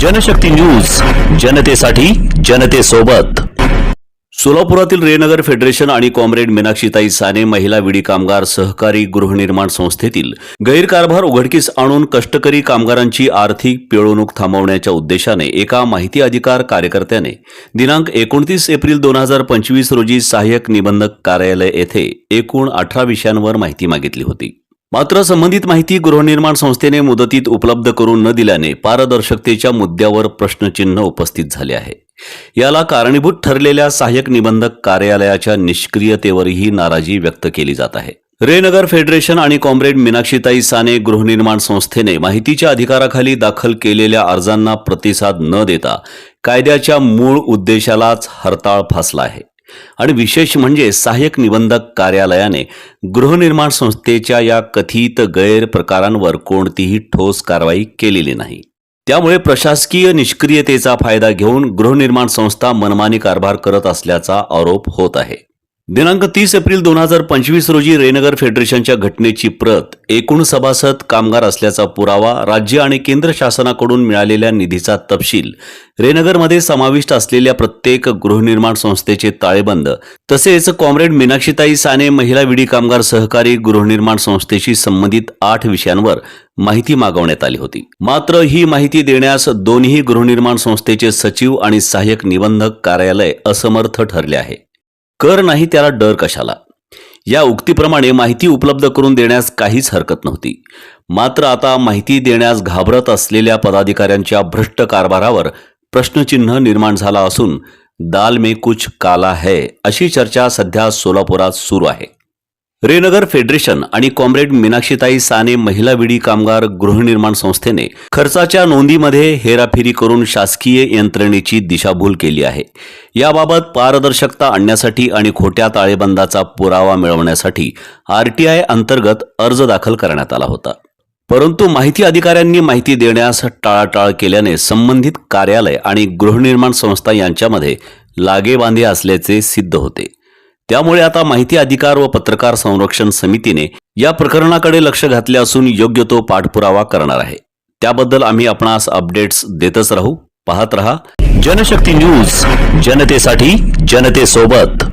Janshakti news जनतेसाठी जनतेसोबत. सोलापुरातील रेनगर फेडरेशन आणि कॉम्रेड मीनाक्षीताई साने महिला विडी कामगार सहकारी गृहनिर्माण संस्थेतील गैरकारभार उघडकीस आणून कष्टकरी कामगारांची आर्थिक पिळवणूक थांबवण्याच्या उद्देशाने एका माहिती अधिकार कार्यकर्त्याने दिनांक एकोणतीस एप्रिल दोन हजार पंचवीस रोजी सहाय्यक निबंधक कार्यालय येथे एकूण अठरा विषयांवर माहिती मागितली होती. मात्र संबंधित माहिती गृहनिर्माण संस्थेने मुदतीत उपलब्ध करून न दिल्याने पारदर्शकतेच्या मुद्द्यावर प्रश्नचिन्ह उपस्थित झाले आहे. याला कारणीभूत ठरलेल्या सहाय्यक निबंधक कार्यालयाच्या निष्क्रियतेवरही नाराजी व्यक्त केली जात आहे. रेनगर फेडरेशन आणि कॉम्रेड मीनाक्षीताई साने गृहनिर्माण संस्थेने माहितीच्या अधिकाराखाली दाखल केलेल्या अर्जांना प्रतिसाद न देता कायद्याच्या मूळ उद्देशालाच हरताळ फासला आहे. आणि विशेष म्हणजे सहाय्यक निबंधक कार्यालयाने गृहनिर्माण संस्थेच्या या कथित गैरप्रकारांवर कोणतीही ठोस कारवाई केलेली नाही. त्यामुळे प्रशासकीय निष्क्रियतेचा फायदा घेऊन गृहनिर्माण संस्था मनमानी कारभार करत असल्याचा आरोप होत आहे. दिनांक तीस एप्रिल दोन हजार पंचवीस रोजी रेनगर फेडरेशनच्या घटनेची प्रत एकूण सभासद कामगार असल्याचा पुरावा राज्य आणि केंद्र शासनाकडून मिळालेल्या निधीचा तपशील रेनगरमध्ये समाविष्ट असलेल्या प्रत्येक गृहनिर्माण संस्थेचे ताळेबंद तसेच कॉम्रेड मीनाक्षीताई साने महिला विडी कामगार सहकारी गृहनिर्माण संस्थेशी संबंधित आठ विषयांवर माहिती मागवण्यात आली होती. मात्र ही माहिती देण्यास दोन्ही गृहनिर्माण संस्थेचे सचिव आणि सहाय्यक निबंधक कार्यालय असमर्थ ठरले आहे. कर नाही त्याला डर कशाला? या उक्तीप्रमाणे माहिती उपलब्ध करून देण्यास काहीच हरकत नव्हती. मात्र आता माहिती देण्यास घाबरत असलेल्या पदाधिकाऱ्यांच्या भ्रष्ट कारभारावर प्रश्नचिन्ह निर्माण झाला असून दाल में कुछ काला है अशी चर्चा सध्या सोलापुरात सुरू आहे. रेनगर फेडरेशन आणि कॉम्रेड मीनाक्षीताई साने महिला विडी कामगार गृहनिर्माण संस्थेने खर्चाच्या नोंदीमध्ये हेराफेरी करून शासकीय यंत्रणेची दिशाभूल केली आहे. याबाबत पारदर्शकता आणण्यासाठी आणि खोट्या ताळेबंदाचा पुरावा मिळवण्यासाठी आरटीआय अंतर्गत अर्ज दाखल करण्यात आला होता. परंतु माहिती अधिकाऱ्यांनी माहिती देण्यास टाळाटाळ केल्याने संबंधित कार्यालय आणि गृहनिर्माण संस्था यांच्यामध्ये लागेबांधे असल्याचे सिद्ध होते. त्यामुळे आता माहिती अधिकार व पत्रकार संरक्षण समितीने या प्रकरणाकडे लक्ष घातले असून योग्य तो पाठपुरावा करणार आहे. त्याबद्दल आम्ही आपणास अपडेट्स देतच राहू. पाहत रहा. जनशक्ती न्यूज जनतेसाठी जनतेसोबत.